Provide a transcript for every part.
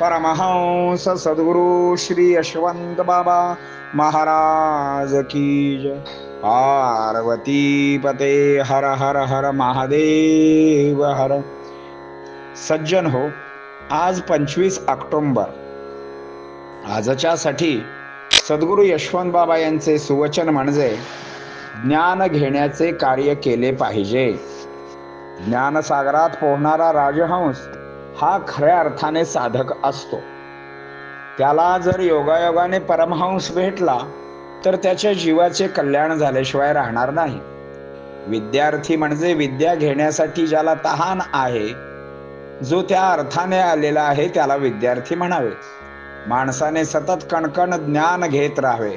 परमहंस सद्गुरु श्री यशवंत बाबा महाराज की पार्वती पते हर हर हर महादेव हर। सज्जन हो आज पंचवीस ऑक्टोंबर। आजच्यासाठी सद्गुरू यशवंत बाबा यांचे सुवचन म्हणजे ज्ञान घेण्याचे कार्य केले पाहिजे. ज्ञानसागरात पोहणारा राजहंस हा खऱ्या अर्थाने साधक असतो. त्याला जर योगायोगाने परमहंस भेटला तर त्याच्या जीवाचे कल्याण झाल्याशिवाय राहणार नाही. विद्यार्थी म्हणजे विद्या घेण्यासाठी ज्याला तहान आहे जो त्या अर्थाने आलेला आहे त्याला विद्यार्थी म्हणावे. माणसाने सतत कणकण ज्ञान घेत राहावे.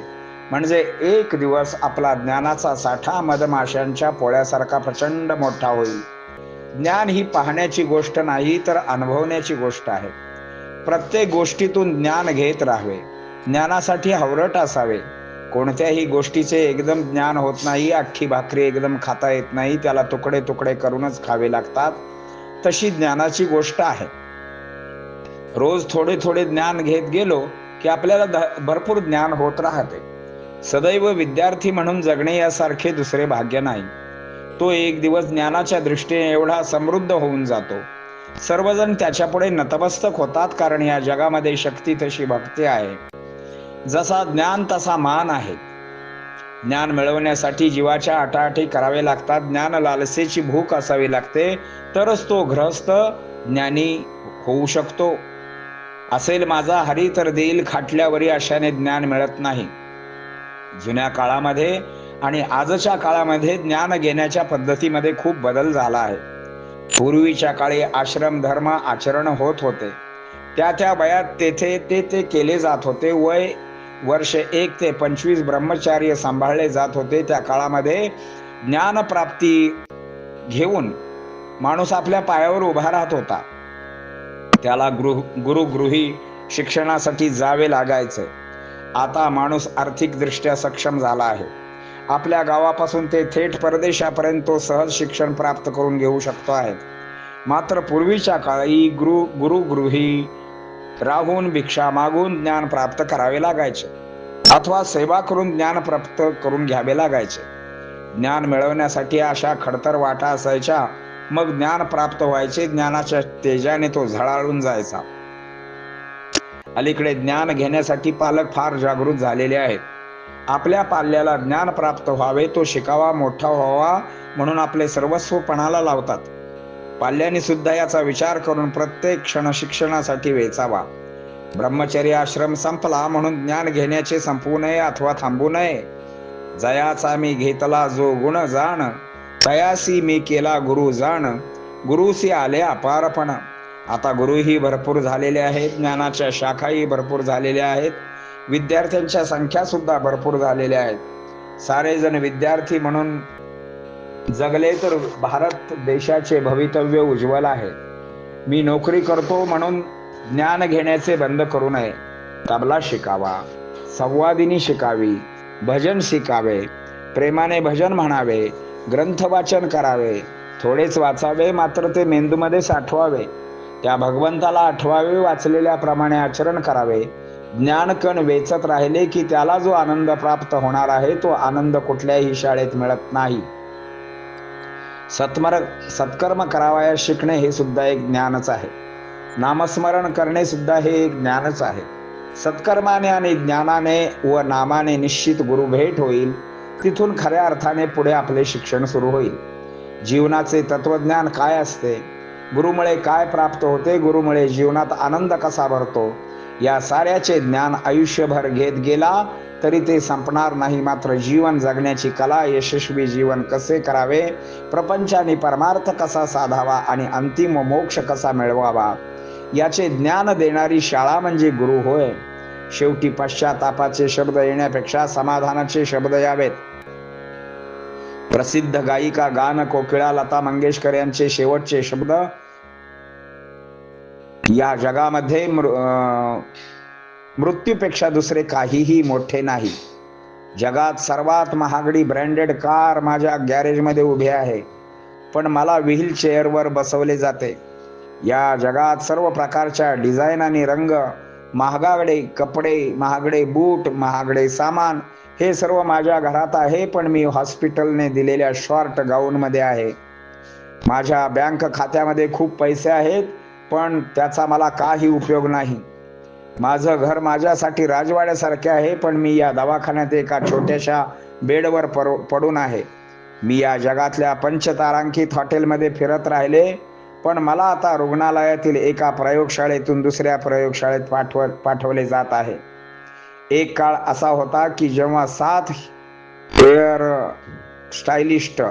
म्हणजे एक दिवस आपला ज्ञानाचा साठा मधमाशांच्या पोळ्यासारखा प्रचंड मोठा होईल. ज्ञान ही पाहण्याची गोष्ट नाही तर अनुभवण्याची गोष्ट आहे. प्रत्येक गोष्टीतून ज्ञान घेत राहावे. ज्ञानासाठी हवरट असावे. कोणत्याही गोष्टीचे एकदम ज्ञान होत नाही अख्खी भाकरी एकदम खाता येत नाही त्याला तुकडे तुकडे करूनच खावे लागतात. तशी ज्ञानाची गोष्ट आहे. रोज थोडे थोडे ज्ञान घेत गेलो की आपल्याला भरपूर ज्ञान होत राहते. सदैव विद्यार्थी म्हणून जगणे यासारखे दुसरे भाग्य नाही. तो एक दिवस ज्ञानाच्या दृष्टीने एवढा समृद्ध होऊन जातो. सर्वजण त्याच्यापुढे नतमस्तक होतात कारण या जगामध्ये शक्ती तशी भक्ती आहे. जसा ज्ञान तसा मान आहे. ज्ञान मिळवण्यासाठी जीवाच्या आटाआटी करावे लागतात. ज्ञान लालसेची भूक असावी लागते. तरच तो ग्रहस्थ ज्ञानी होऊ शकतो. असेल माझा हरी तर देईल खाटल्यावरी अशाने ज्ञान मिळत नाही. जुन्या काळामध्ये आणि आजच्या काळामध्ये ज्ञान घेण्याच्या पद्धतीमध्ये खूप बदल झाला आहे. पूर्वीच्या काळी आश्रम धर्म आचरण होत होते. त्या त्या वयात तेथे ते ते केले जात होते. वय वर्ष एक ते पंचवीस ब्रह्मचार्य सांभाळले जात होते. त्या काळामध्ये ज्ञानप्राप्ती घेऊन माणूस आपल्या पायावर उभा राहत होता. त्याला गृह गुरुगृही शिक्षणासाठी जावे लागायचे. आता माणूस आर्थिकदृष्ट्या सक्षम झाला आहे. आपल्या गावापासून ते थेट परदेशापर्यंत तो सहज शिक्षण प्राप्त करून घेऊ शकतो आहे. मात्र पूर्वीच्या काळी गुरु गुरुगृही राहून भिक्षा मागून ज्ञान प्राप्त करावे लागायचे. अथवा सेवा करून ज्ञान प्राप्त करून घ्यावे लागायचे. ज्ञान मिळवण्यासाठी अशा खडतर वाटा असायच्या मग ज्ञान प्राप्त व्हायचे ज्ञानाच्या तेजाने तो झळाळून जायचा. अलीकडे ज्ञान घेण्यासाठी पालक फार जागृत झालेले आहेत. आपल्या पाल्याला ज्ञान प्राप्त व्हावे तो शिकावा मोठा व्हावा म्हणून आपले सर्वस्व पणाला लावतात. पाल्याने सुद्धा याचा विचार करून प्रत्येक क्षण शिक्षणासाठी वेचावा. ब्रह्मचर्य आश्रम संपला म्हणून ज्ञान घेण्याचे संपवू नये अथवा थांबू नये. जयाचा मी घेतला जो गुण जाण तयासी मी केला गुरु जाण. गुरुसी आले अपारपण. आता गुरुही भरपूर झालेले आहेत ज्ञानाच्या शाखाही भरपूर झालेल्या आहेत. विद्यार्थ्यांच्या संख्या सुद्धा भरपूर झालेल्या आहेत. सारे जण विद्यार्थी म्हणून जगले तर भारत देशाचे भवितव्य उज्ज्वल आहे. मी नोकरी करतो म्हणून ज्ञान घेण्याचे बंद करू नये. तबला शिकावा संवादिनी शिकावी भजन शिकावे प्रेमाने भजन म्हणावे ग्रंथ वाचन करावे थोडेच वाचावे मात्र ते मेंदूमध्ये साठवावे. त्या भगवंताला आठवावे वाचलेल्याप्रमाणे आचरण करावे. ज्ञानकण वेचत राहिले की त्याला जो आनंद प्राप्त होणार आहे तो आनंद कुठल्याही शाळेत मिळत नाही. सत्मर सत्कर्म करावयास शिकणे हे सुद्धा एक ज्ञानच आहे. नामस्मरण करणे सुद्धा हे एक ज्ञानच आहे. सत्कर्माने आणि ज्ञानाने व नामाने निश्चित गुरु भेट होईल तिथून खऱ्या अर्थाने पुढे आपले शिक्षण सुरू होईल. जीवनाचे तत्वज्ञान काय असते? गुरुमुळे काय प्राप्त होते? गुरुमुळे जीवनात आनंद कसा भरतो? या साऱ्याचे ज्ञान आयुष्यभर घेत गेला तरी ते संपणार नाही. मात्र जीवन जगण्याची कला यशस्वी जीवन कसे करावे? प्रपंचाने परमार्थ कसा साधावा आणि अंतिम मोक्ष कसा मिळवावा? याचे ज्ञान देणारी शाळा म्हणजे गुरु होय. शेवटी पश्चातापाचे शब्द येण्यापेक्षा समाधानाचे शब्द यावेत. प्रसिद्ध गायिका गान कोकिळा लता मंगेशकर यांचे शेवटचे शब्द या जगामध्ये मृ- मृत्यूपेक्षा दुसरे काहीही मोठे नाही. जगात सर्वात महागडी ब्रँडेड कार माझ्या गॅरेजमध्ये उभी आहे पण मला व्हील चेअरवर बसवले जाते. या जगात सर्व प्रकारच्या डिझाईन आणि रंग महागागडे कपडे महागडे बूट महागडे सामान हे सर्व माझ्या घरात आहे पण मी हॉस्पिटलने दिलेल्या शॉर्ट गाऊनमध्ये आहे. माझ्या बँक खात्यामध्ये खूप पैसे आहेत पण त्याचा मला काही उपयोग नाही. माझं घर माझ्यासाठी राजवाड्यासारखे आहे पण मी या दवाखान्यात एका छोट्याशा बेडवर पर पडून आहे. मी या जगातल्या पंचतारांकित हॉटेलमध्ये फिरत राहिले पण मला आता रुग्णालयातील एका प्रयोगशाळेतून दुसऱ्या प्रयोगशाळेत पाठव पाठवले जात आहे. एक काळ असा होता की जेव्हा सात हेअर स्टायलिस्ट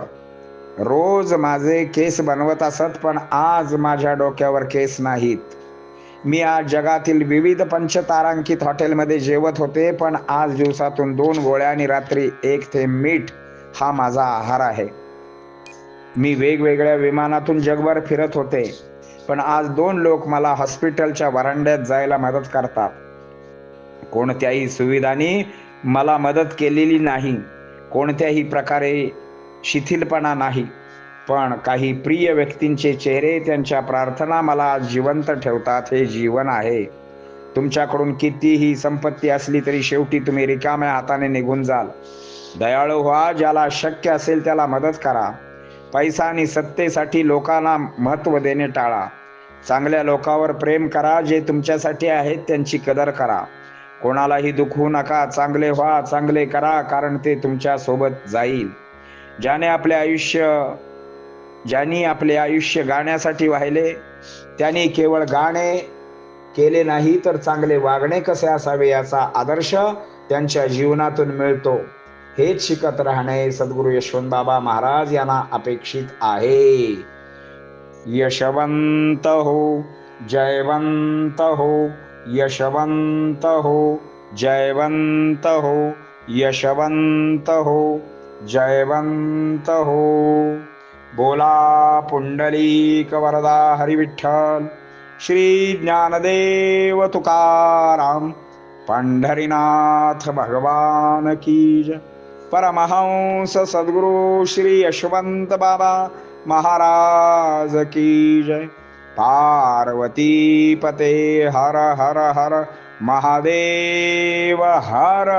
रोज माझे केस बनवत असत पण आज माझ्या डोक्यावर केस नाहीत. मी आज जगातील विविध पंचतारांकित हॉटेलमध्ये जेवत होते पण आज दिवसातून दोन गोळ्या आणि रात्री एक थेंब मीठ हा माझा आहार आहे. मी वेगवेगळ्या विमानातून जगभर फिरत होते पण आज दोन लोक मला हॉस्पिटलच्या वरांड्यात जायला मदत करतात. कोणत्याही सुविधांनी मला मदत केलेली नाही. कोणत्याही प्रकारे शिथिलपणा नाही. पण काही प्रिय व्यक्तींचे चेहरे त्यांच्या प्रार्थना मला जिवंत ठेवतात हे जीवन आहे. तुमच्याकडून कितीही संपत्ती असली तरी शेवटी तुम्ही रिकाम्या हाताने निघून जाल. दयाळू व्हा ज्याला शक्य असेल त्याला मदत करा. पैसा आणि सत्तेसाठी लोकांना महत्त्व देणे टाळा. चांगल्या लोकांवर प्रेम करा जे तुमच्यासाठी आहेत त्यांची कदर करा. कोणालाही दुखवू नका चांगले व्हा चांगले करा कारण ते तुमच्यासोबत जाईल. ज्याने आपले आयुष्य ज्यांनी आपले आयुष्य गाण्यासाठी वाहिले त्यांनी केवळ गाणे केले नाही तर चांगले वागणे कसे असावे याचा आदर्श त्यांच्या जीवनातून मिळतो. हेच शिकत राहणे सद्गुरु यशवंत बाबा महाराज यांना अपेक्षित आहे. यशवंत हो जयवंत हो यशवंत हो जयवंत हो यशवंत हो जयवंत हो बोला पुंडलीक वरदा हरिविठ्ठल। श्री ज्ञानदेव तुकाराम पंढरीनाथ भगवान परमहंस सद्गुरु श्री यशवंत बाबा महाराज की जय। पार्वती पते हर हर हर महादेव हर